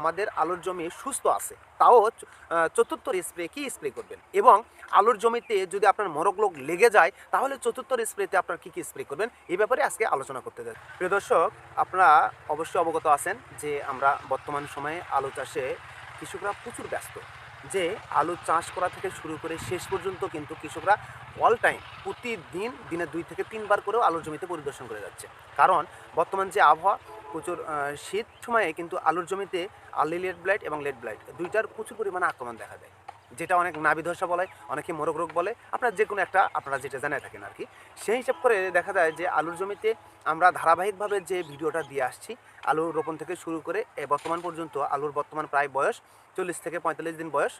আমাদের আলুর জমি সুস্থ আছে, তাও চতুর্থ স্প্রে কি স্প্রে করবেন? এবং আলুর জমিতে যদি আপনার মরক লোক লেগে যায়, তাহলে চতুর্থ স্প্রেতে আপনার কি কি স্প্রে করবেন? এই ব্যাপারে আজকে আলোচনা করতে যাচ্ছি। প্রিয় দর্শক, আপনারা অবশ্যই অবগত আছেন যে আমরা বর্তমান সময়ে আলু চাষে কৃষকরা প্রচুর ব্যস্ত। যে আলু চাষ করা থেকে শুরু করে শেষ পর্যন্ত কিন্তু কৃষকরা অল টাইম প্রতিদিন দিনে দুই থেকে তিনবার করেও আলুর জমিতে পরিদর্শন করে যাচ্ছে। কারণ বর্তমান যে আবহাওয়া প্রচুর শীত সময়ে কিন্তু আলুর জমিতে আর্লি লেড ব্লাইট এবং লেড ব্লাইট দুইটার প্রচুর পরিমাণে আক্রমণ দেখা দেয়। যেটা অনেক নাবি ধসা বলে, অনেকে মোরগ রোগ বলে, আপনারা যে কোনো একটা, আপনারা যেটা জানাই থাকেন আর কি সেই হিসাব করে দেখা যায় যে আলুর জমিতে আমরা ধারাবাহিকভাবে যে ভিডিওটা দিয়ে আসছি, আলু রোপণ থেকে শুরু করে এ বর্তমান পর্যন্ত আলুর বর্তমান প্রায় বয়স চল্লিশ থেকে পঁয়তাল্লিশ দিন বয়স।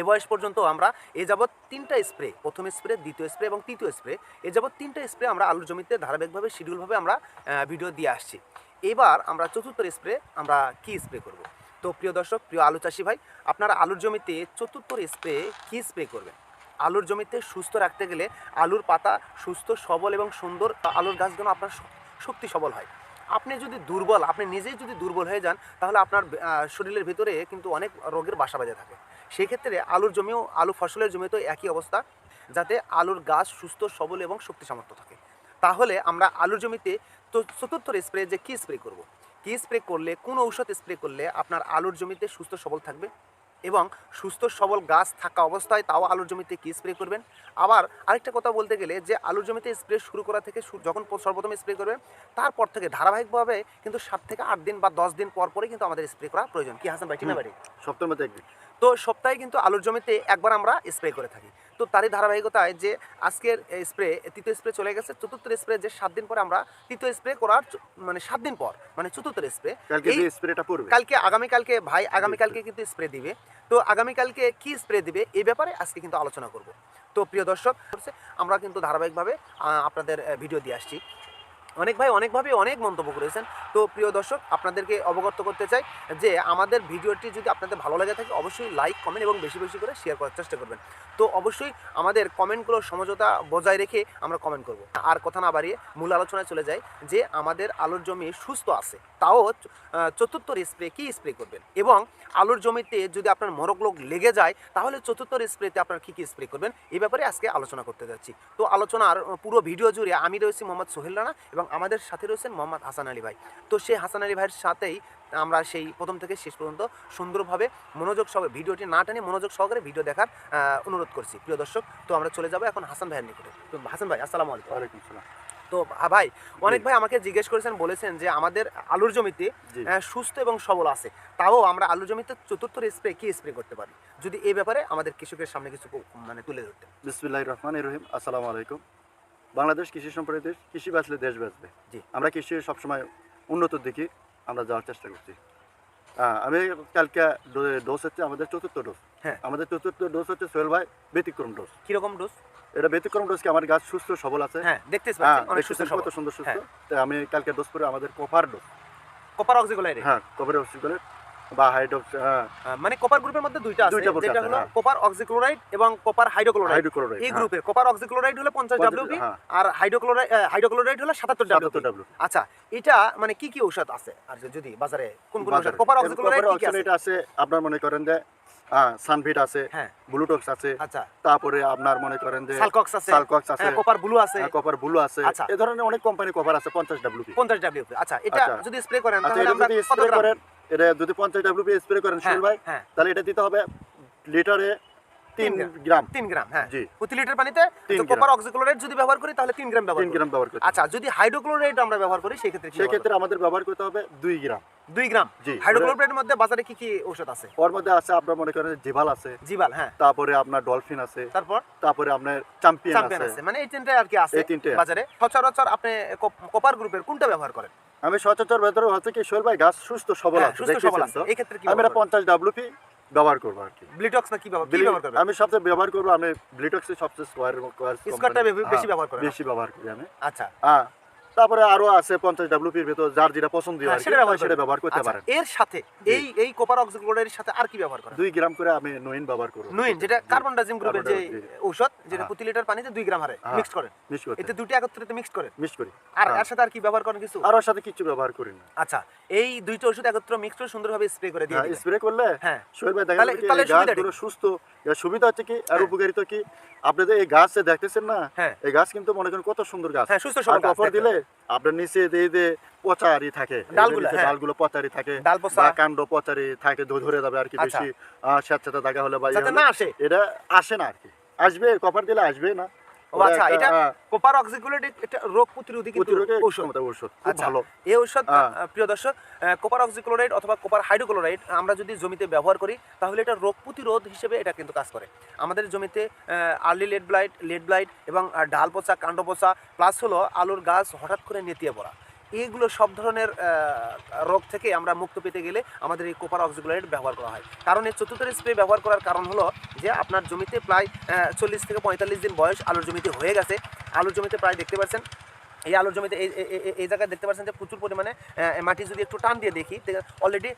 এ বয়স পর্যন্ত আমরা এ যাবৎ তিনটা স্প্রে, প্রথম স্প্রে, দ্বিতীয় স্প্রে এবং তৃতীয় স্প্রে, এ যাবৎ তিনটা স্প্রে আমরা আলুর জমিতে ধারাবাহিকভাবে, শিডিউলভাবে আমরা ভিডিও দিয়ে আসছি। এবার আমরা চতুর্থ স্প্রে আমরা কি স্প্রে করব? তো প্রিয় দর্শক, প্রিয় আলু চাষি ভাই, আপনারা আলুর জমিতে চতুর্থ স্প্রে কি স্প্রে করবেন? আলুর জমিতে সুস্থ রাখতে গেলে আলুর পাতা সুস্থ, সবল এবং সুন্দর, আলুর গাছ যেন আপনার শক্তি সবল হয়। আপনি যদি দুর্বল, আপনি নিজেই যদি দুর্বল হয়ে যান, তাহলে আপনার শরীরের ভিতরে কিন্তু অনেক রোগের বাসা বাজে থাকে। সেই ক্ষেত্রে আলুর জমিও, আলু ফসলের জমিতেও একই অবস্থা, যাতে আলুর গাছ সুস্থ, সবল এবং শক্তি সামর্থ্য থাকে। তাহলে আমরা আলুর জমিতে তো চতুর্থ স্প্রে যে কী স্প্রে করব। কী স্প্রে করলে কোন ঔষধ স্প্রে করলে আপনার আলুর জমিতে সুস্থ সবল থাকবে? এবং সুস্থ সবল গাছ থাকা অবস্থায় তাও আলুর জমিতে কী স্প্রে করবেন? আবার আরেকটা কথা বলতে গেলে যে আলুর জমিতে স্প্রে শুরু করা থেকে যখন সর্বপ্রথম স্প্রে করবেন তারপর থেকে ধারাবাহিকভাবে কিন্তু সাত থেকে আট দিন বা দশ দিন পর পরে কিন্তু আমাদের স্প্রে করা প্রয়োজন। কি হাসান ভাই ঠিক না বাড়ি সপ্তাহের মধ্যে তো সপ্তাহে কিন্তু আলুর জমিতে একবার আমরা স্প্রে করে থাকি। তো তারই ধারাবাহিকতায় যে আজকের স্প্রে তৃতীয় স্প্রে চলে গেছে চতুর্থ স্প্রে যে সাত দিন পরে আমরা তৃতীয় স্প্রে করার মানে সাত দিন পর মানে চতুর্থ স্প্রে কালকে স্প্রেটা পড়বে কালকে আগামীকালকে ভাই আগামীকালকে কিন্তু স্প্রে দিবে। তো আগামীকালকে কি স্প্রে দিবে এই ব্যাপারে আজকে কিন্তু আলোচনা করব। তো প্রিয় দর্শক আমরা কিন্তু ধারাবাহিকভাবে আপনাদের ভিডিও দিয়ে আসছি। অনেক ভাই অনেকভাবে অনেক মন্তব্য করেছেন। তো প্রিয় দর্শক আপনাদেরকে অবগত করতে চাই যে আমাদের ভিডিওটি যদি আপনাদের ভালো লাগে থাকে অবশ্যই লাইক কমেন্ট এবং বেশি বেশি করে শেয়ার করার চেষ্টা করবেন। তো অবশ্যই আমাদের কমেন্টগুলো সমঝোতা বজায় রেখে আমরা কমেন্ট করব। আর কথা না বাড়িয়ে মূল আলোচনায় চলে যায় যে আমাদের আলুর জমি সুস্থ আছে তাও আহ, চতুর্থ স্প্রে কি স্প্রে করবেন? এবং আলুর জমিতে যদি আপনার মরক লোক লেগে যায় তাহলে চতুর্থ স্প্রেতে আপনার কী কী স্প্রে করবেন? এই ব্যাপারে আজকে আলোচনা করতে যাচ্ছি। তো আলোচনার পুরো ভিডিও জুড়ে আমি রয়েছি মোহাম্মদ সোহেল রানা এবং আমাদের সাথে রয়েছেন মোহাম্মদ হাসান আলী ভাই। তো সেই হাসান আলী ভাইয়ের সাথেই আমরা সেই প্রথম থেকে শেষ পর্যন্ত সুন্দরভাবে মনোযোগ সহকারে ভিডিওটি না টানে মনোযোগ সহকারে ভিডিও দেখার অনুরোধ করছি। প্রিয় দর্শক তো আমরা চলে যাব এখন হাসান ভাইয়ের নিকটে। তো হাসান ভাই আসসালামু আলাইকুম। ওয়ালাইকুম সালাম তো ভাই অনেক ভাই আমাকে জিজ্ঞেস করেছেন বলেছেন যে আমাদের আলুর জমিতে সুস্থ এবং সবল আছে। তাও আমরা আলুর জমিতে চতুর্থ স্প্রে কি স্প্রে করতে পারি? যদি এই ব্যাপারে আমাদের কৃষকের সামনে কিছু মানে তুলে ধরতে বিসমিল্লাহ রহমান রহিম। আসসালামু আলাইকুম। বাংলাদেশ কৃষি সম্পর্কে দেশ কৃষি বাঁচলে দেশ বাঁচবে। জি। আমরা কৃষি সবসময় উন্নতর দিকে আমরা যাওয়ার চেষ্টা করছি। আমি কালকে ডোজ হচ্ছে আমাদের চতুর্থ ডোজ হ্যাঁ। আমাদের চতুর্থ ডোজ হচ্ছে সোহেল ভাই ব্যতিক্রম ডোজ কীরকম ডোজ এটা ব্যতিক্রম ডোজ কি? আমার গাছ সুস্থ সবল আছে। হ্যাঁ দেখতে হ্যাঁ কত সুন্দর সুস্থ। হ্যাঁ। আমি কালকে ডোজ করে আমাদের কপার ডোজ কপার অক্সিক্লোরাইড হ্যাঁ কপার করে বা হাইড্রোক্স হ্যাঁ মানে কপার গ্রুপের মধ্যে দুইটা আছে যেটা হলো হ্যাঁ। কপার অক্সিক্লোরাইড এবং কপার হাইড্রোক্লোরাইড হাইড্রোক্লোরাইড এই গ্রুপে কপার অক্সিক্লোরাইড হলো পঞ্চাশ ডব্লিউপি হ্যাঁ। আর হাইড্রোক্লোরাইড হাইড্রোক্লোরাইড হলো সাতাত্তর ডব্লিউপি আচ্ছা এটা মানে কি কি ঔষধ আছে? আর যদি বাজারে কোন কোন ঔষধ? কপার অক্সিক্লোরাইড কি আছে? এটা আছে আপনার মনে করেন যে সানভিট আছে হ্যাঁ। ব্লুটক্স আছে আচ্ছা। তারপরে আপনার মনে করেন যে সালকক্স আছে। সালকক্স আছে। হ্যাঁ, কপার ব্লু আছে। কপার ব্লু আছে। আচ্ছা। এই ধরনের অনেক কোম্পানি কভার আছে পঞ্চাশ ডাব্লিউপি পঞ্চাশ ডাব্লিউপি আচ্ছা এটা আচ্ছা। যদি স্প্রে করেন তাহলে আমরা কত স্প্রে গ্রাম? করেন এটা যদি 50 ডব্লিউপি স্প্রে করেন শুন ভাই হ্যাঁ। তাহলে এটা দিতে হবে লিটারে তিন তিন গ্রাম। তিন গ্রাম হ্যাঁ। জি। প্রতি লিটার পানিতে কপার অক্সিক্লোরাইড যদি ব্যবহার করি তাহলে তিন গ্রাম ব্যবহার গ্রাম ব্যবহার করতে আচ্ছা যদি হাইড্রোক্লোরাইড আমরা ব্যবহার করি সেই ক্ষেত্রে কি ব্যবহার সেক্ষেত্রে আমাদের ব্যবহার করতে হবে দুই গ্রাম। দুই গ্রাম? জি। হাইড্রোক্লোরাইডের মধ্যে বাজারে কি কি ঔষধ আছে? ওর মধ্যে আছে আপনার মনে করেন জিভাল আছে। জিবাল হ্যাঁ। তারপরে আপনার ডলফিন আছে। তারপর? তারপরে আপনার চ্যাম্পিয়ন আছে। মানে এই তিনটাই আর কি আছে এই তিনটে বাজারে। সচরাচর আপনি কপ- কপার গ্রুপের কোনটা ব্যবহার করেন? আমি সচরাচর ভেতরে হচ্ছে কি সোহেল ভাই গাছ সুস্থ সবল হ্যাঁ, আছে। সুস্থ সবল আছে? এই ক্ষেত্রে কি আমি এটা ব্যবহার পঞ্চাশ ডাব্লিউপি ব্যবহার করব আর কি। ব্লিটক্স না কি ব্যবহার করব করবেন? আমি সবচেয়ে ব্যবহার করব আমি ব্লিটক্সে সবচেয়ে স্কোয়ার স্কোয়ারটা বেশি ব্যবহার করি বেশি ব্যবহার করি আমি। আচ্ছা। হ্যাঁ। তারপরে আরও আছে পঞ্চাশ ডাব্লিউপির ভেতর যার যেটা পছন্দ হয় হ্যাঁ, সেটা ব্যবহার করতে আচ্ছা, পারেন। এর সাথে এই এই কোপার অক্সিক্লোরাইডের সাথে আর কি ব্যবহার করেন? দুই গ্রাম করে আমি নইন ব্যবহার করব। নুইন যেটা কার্বন ডাইজিম গ্রুপের যে ঔষধ যেটা হ্যাঁ। প্রতি লিটার পানিতে দুই গ্রাম হারে হ্যাঁ। মিক্স করেন। মিক্স করতে এতে দুটি একত্রিত মিক্স করেন? মিক্স করি। আর হ্যাঁ। এর সাথে আর কি ব্যবহার করেন কিছু? আর ওর সাথে কিছু ব্যবহার করি না। আচ্ছা এই দুইটা ওষুধ একত্র মিক্স করে সুন্দরভাবে স্প্রে করে দিয়ে স্প্রে করলে হ্যাঁ। শরীর ভাই দেখা তাহলে- গাছগুলো সুস্থ সুবিধা হচ্ছে কি? আর হ্যাঁ। উপকারিতা কি? আপনাদের এই গাছ যে দেখতেছেন না হ্যাঁ। এই গাছ কিন্তু মনে করেন কত সুন্দর গাছ। হ্যাঁ সুস্থ সবল গাছ দিলে আপনার নিচে দিয়ে পচারি থাকে ডালগুলো, হ্যাঁ। ডালগুলো পচারি থাকে ডাল পচা বা কাণ্ড পচারি থাকে ধরে যাবে আর কি আচ্ছা। বেশি স্যাঁতস্যাঁতে দাগা হলে বা ইয়ে এটা আসে না আর কি আসবে কপার দিলে আসবে না আচ্ছা এটা কোপার অক্সিকুলেট এটা রোগ প্রতিরোধী কিন্তু ঔষধ। ঔষধ আচ্ছা ভালো। এই ঔষধ হ্যাঁ। প্রিয় দর্শক কোপার অক্সিক্লোরাইড অথবা কোপার হাইড্রোক্লোরাইড আমরা যদি জমিতে ব্যবহার করি তাহলে এটা রোগ প্রতিরোধ হিসেবে এটা কিন্তু কাজ করে। আমাদের জমিতে early late blight late blight এবং ডাল পচা কাণ্ড পচা প্লাস হলো আলুর গাছ হঠাৎ করে নেতিয়ে পড়া। এইগুলো সব ধরনের রোগ থেকে আমরা মুক্ত পেতে গেলে আমাদের এই কোপার অক্সিক্লোরাইড ব্যবহার করা হয়। কারণ এই চতুর্থ স্প্রে ব্যবহার করার কারণ হলো যে আপনার জমিতে প্রায় চল্লিশ থেকে পঁয়তাল্লিশ দিন বয়স আলুর জমিতে হয়ে গেছে। আলুর জমিতে প্রায় দেখতে পাচ্ছেন, এই আলুর জমিতে এই জায়গায় দেখতে পাচ্ছেন যে প্রচুর পরিমাণে মাটি যদি একটু টান দিয়ে দেখি অলরেডি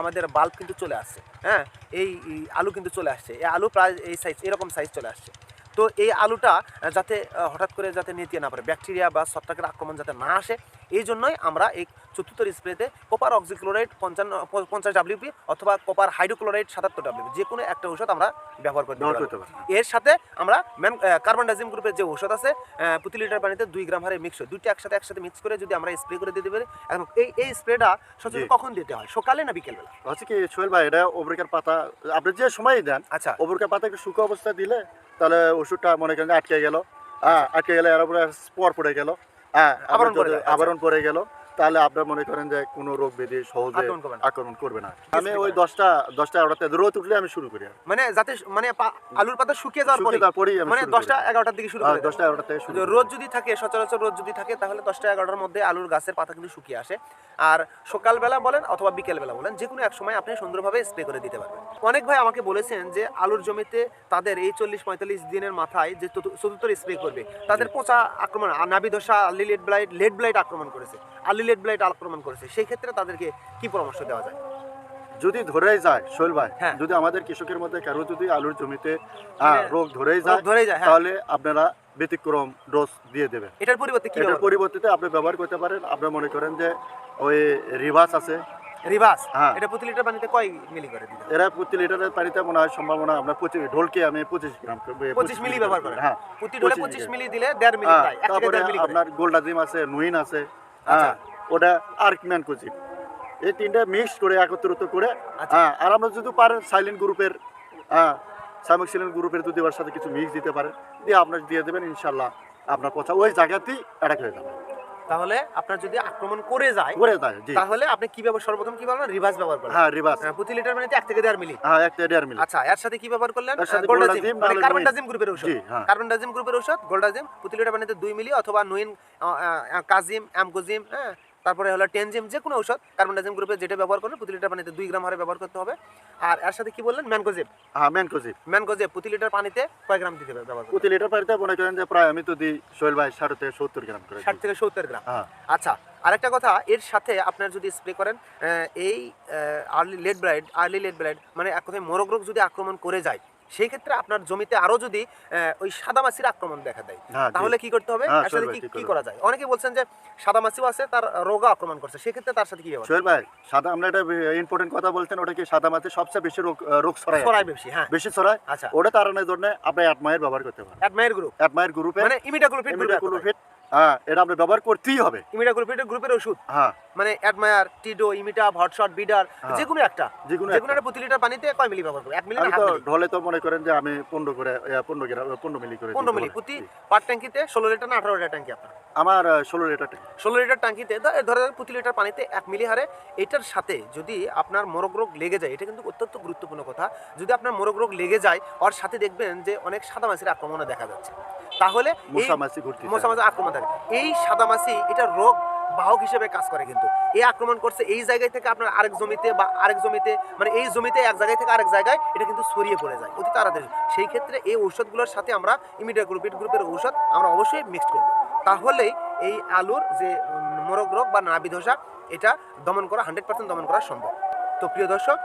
আমাদের বাল্ব কিন্তু চলে আসছে হ্যাঁ এই এই আলু কিন্তু চলে আসছে। এই আলু প্রায় এই সাইজ এরকম সাইজ চলে আসছে। তো এই আলুটা যাতে হঠাৎ করে যাতে নিতে না পারে ব্যাকটেরিয়া বা ছত্রাকের আক্রমণ যাতে না আসে এই জন্যই আমরা এই চতুর্থ স্প্রেতে কপার অক্সিক্লোরাইড পঞ্চান্ন পঞ্চাশ ডাব্লিউপি অথবা কপার হাইড্রোক্লোরাইড সাতাত্তর ডাব্লিউপি যে কোনো একটা ওষুধ আমরা ব্যবহার করতে পারি এর সাথে আমরা ম্যান কার্বন ডাইজিম গ্রুপের যে ঔষধ আছে প্রতি লিটার পানিতে দুই গ্রাম হারে মিক্স হয়। দুইটা একসাথে একসাথে মিক্স করে যদি আমরা স্প্রে করে দিতে পারি এবং এই এই স্প্রেটা সচরাচর কখন দিতে হয়? সকালে না বিকেলবেলা? হচ্ছে কি সোহেল ভাই এটা ওবরিকার পাতা আপনি যে সময় দেন আচ্ছা। ওবরিকার পাতা একটু শুকো অবস্থায় দিলে তাহলে ওষুধটা মনে করেন আটকে গেল। হ্যাঁ আটকে গেলে এর উপরে স্পর পড়ে গেল। হ্যাঁ। আবরণ পরে। গেল তাহলে আপনার মনে করেন যে কোনো রোগ ব্যাধি সহজে আক্রমণ করবে না। আমি ওই দশটা দশটা এগারোটা রোদ উঠলে আমি শুরু করি মানে যাতে মানে আলুর পাতা শুকিয়ে যাওয়ার পরে শুকিয়ে মানে দশটা এগারোটার দিকে শুরু দশটা এগারোটা থেকে শুরু রোদ যদি থাকে সচরাচর রোদ যদি থাকে তাহলে দশটা এগারোটার মধ্যে আলুর গাছের পাতা কিন্তু শুকিয়ে আসে। আর সকালবেলা বলেন অথবা বিকেলবেলা বলেন যে কোনো এক সময় আপনি সুন্দরভাবে স্প্রে করে দিতে পারবেন। অনেক ভাই আমাকে বলেছেন যে আলুর জমিতে তাদের এই চল্লিশ পঁয়তাল্লিশ দিনের মাথায় যে চতুর্থ স্প্রে করবে তাদের পচা আক্রমণ নাবি ধসা early late blight late blight আক্রমণ করেছে। আর্লি লেড ব্লাইট আক্রমণ করেছে সেই ক্ষেত্রে তাদেরকে কি পরামর্শ দেওয়া যায় যদি ধরেই যায় সোহেল ভাই হ্যাঁ। যদি আমাদের কৃষকের মধ্যে কারও যদি আলুর জমিতে রোগ ধরেই যায় ধরেই যায় হ্যাঁ তাহলে আপনারা ব্যতিক্রম ডোজ দিয়ে দেবেন এটার পরিবর্তে কি এটার পরিবর্তে আপনি ব্যবহার করতে পারেন আপনি মনে করেন যে ওই রিভার্স আছে হ্যাঁ। এটা প্রতি লিটার পানিতে কয় মিলি করে হবে? এরা প্রতি লিটারের পানিতে মনে হয় সম্ভাবনা আপনার পঁচিশ ঢোলকে আমি পঁচিশ গ্রাম করে- 25 মিলি ব্যবহার করেন হ্যাঁ প্রতি ডোলে 25 পঁচিশ মিলি দিলে দেড় মিলি তারপরে। আপনার গোল্ডাজিম আছে নুইন আছে আচ্ছা। হ্যাঁ ওটা আর্কম্যান কোচিপ এই তিনটা মিক্স করে একত্রিত করে আচ্ছা। হ্যাঁ আর আমরা যদি পারেন সাইলেন্ট গ্রুপের হ্যাঁ সাইলেন্ট গ্রুপের যদি ওর সাথে কিছু মিক্স দিতে পারেন দিয়ে আপনার দিয়ে দেবেন ইনশাল্লাহ আপনার পচা ওই জায়গাতেই অ্যাটাক হয়ে যাবে। তাহলে আপনার যদি আক্রমণ করে যায় করে জি। তাহলে আপনি কি ব্যবহার সর্বপ্রথম কি ব্যবহার রিভার্স ব্যবহার করলেন। হ্যাঁ রিভার্স হ্যাঁ, প্রতি লিটার পানিতে এক থেকে দেড় মিলি। হ্যাঁ দেড় মিলি। আচ্ছা এর সাথে কি ব্যবহার করলেন? গোল্ডাজিম মানে নাহলে কার্বন নুইন। ডাজিম গ্রুপের ঔষধ। জি হ্যাঁ। কার্বন ডাজিম গ্রুপের ঔষধ গোল্ডাজিম প্রতি লিটার পানিতে দুই মিলি অথবা নুইন কাজিম অ্যামকোজিম হ্যাঁ তারপরে হলো টেনজিম যে কোনো ঔষধ কার্বন ডাজিম গ্রুপের যেটা ব্যবহার করবেন প্রতি লিটার পানিতে দুই গ্রাম হারে ব্যবহার করতে হবে। আর এর সাথে কি বললেন? ম্যানকোজিম হ্যাঁ ম্যানকোজিপ ম্যানকোজিম প্রতি লিটার পানিতে কয় গ্রাম দিতে হবে ব্যবহার প্রতি লিটার পানিতে মনে করেন যে প্রায় আমি তো দিই সোহেল ভাই ষাট থেকে সত্তর গ্রাম করে ষাট থেকে সত্তর গ্রাম। হ্যাঁ। আচ্ছা আরেকটা কথা এর সাথে আপনার যদি স্প্রে করেন এই early late blight early late blight মানে এক কথায় মোরগ রোগ যদি আক্রমণ করে যায় সেই ক্ষেত্রে আপনার জমিতে আরও যদি ওই সাদামাছির আক্রমণ দেখা দেয় হ্যাঁ তাহলে কি করতে হবে? হ্যাঁ, আসলে কি কি করা যায়? অনেকে বলছেন যে সাদামাছিও আছে তার রোগও আক্রমণ করছে সেক্ষেত্রে তার সাথে কি ব্যবহার সোহেল ভাই সাদা আমরা একটা ইম্পর্টেন্ট কথা বলছেন ওটা কি সাদা মাছে সবচেয়ে বেশি রোগ রোগ ছড়ায় ছড়ায় বেশি হ্যাঁ। বেশি ছড়ায়? আচ্ছা। ওটা তাড়ানোর জন্য আপনি অ্যাডমায়ের ব্যবহার করতে পারেন। Admire group. অ্যাডমায়ের গ্রুপে মানে ইমিডাক্লোপিড গ্রুপের ইমিডাকুলোফিট হ্যাঁ এটা আপনি ব্যবহার করতেই হবে। ইমিডাক্লোপিডের গ্রুপের ওষুধ। হ্যাঁ। মানে অ্যাডমায়ার টিডো ইমিটা হটশট বিডার হ্যাঁ। যে কোনো একটা। যে কোনো একটা। প্রতি লিটার পানিতে কয় মিলি ব্যবহার করব? এক মিলি তো ঢলে তো মনে করেন যে আমি পনেরো করে পনেরো পনেরো মিলি করে পনেরো মিলি। পারি। প্রতি পার ট্যাঙ্কিতে ষোলো লিটার না আঠারো লিটার ট্যাঙ্কি আপনার? আমার ষোলো লিটার। ষোলো লিটার ট্যাঙ্কিতে ধরে প্রতি লিটার পানিতে এক মিলি হারে এটার সাথে যদি আপনার মোরগ রোগ লেগে যায় এটা কিন্তু অত্যন্ত গুরুত্বপূর্ণ কথা। যদি আপনার মোরগ রোগ লেগে যায় ওর সাথে দেখবেন যে অনেক সাদা মাছির আক্রমণও দেখা যাচ্ছে। তাহলে মশা মাছি আক্রমণ থাকে। এই সাদা মাছি এটা রোগ বাহক হিসেবে কাজ করে কিন্তু। এই আক্রমণ করছে এই জায়গায় থেকে আপনার আরেক জমিতে বা আরেক জমিতে মানে এই জমিতে এক জায়গায় থেকে আরেক জায়গায় এটা কিন্তু ছড়িয়ে পড়ে যায়। অতি তাড়াতাড়ি। সেই ক্ষেত্রে এই ঔষধগুলোর সাথে আমরা ইমিডিয়া গ্রুপ গ্রুপের ঔষধ আমরা অবশ্যই মিক্সড করব। তাহলেই এই আলুর যে মরগ মোরগ রোগ বা নাবি ধসা এটা দমন করা হান্ড্রেড পার্সেন্ট দমন করা সম্ভব। তো প্রিয় দর্শক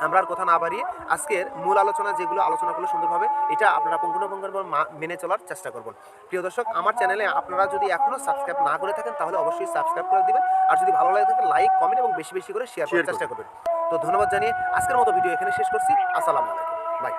আমরা আর কথা না বাড়িয়ে আজকের মূল আলোচনা যেগুলো আলোচনা করলে সুন্দরভাবে এটা আপনারা পুঙ্খানুপুঙ্খানুভাবে মা- মেনে চলার চেষ্টা করবেন। প্রিয় দর্শক আমার চ্যানেলে আপনারা যদি এখনও সাবস্ক্রাইব না করে থাকেন তাহলে অবশ্যই সাবস্ক্রাইব করে দেবেন। আর যদি ভালো লাগে থাকে লাইক কমেন্ট এবং বেশি বেশি করে শেয়ার করার চেষ্টা করবেন। তো ধন্যবাদ জানিয়ে আজকের মতো ভিডিও এখানে শেষ করছি। আসসালামু আলাইকুম। বাই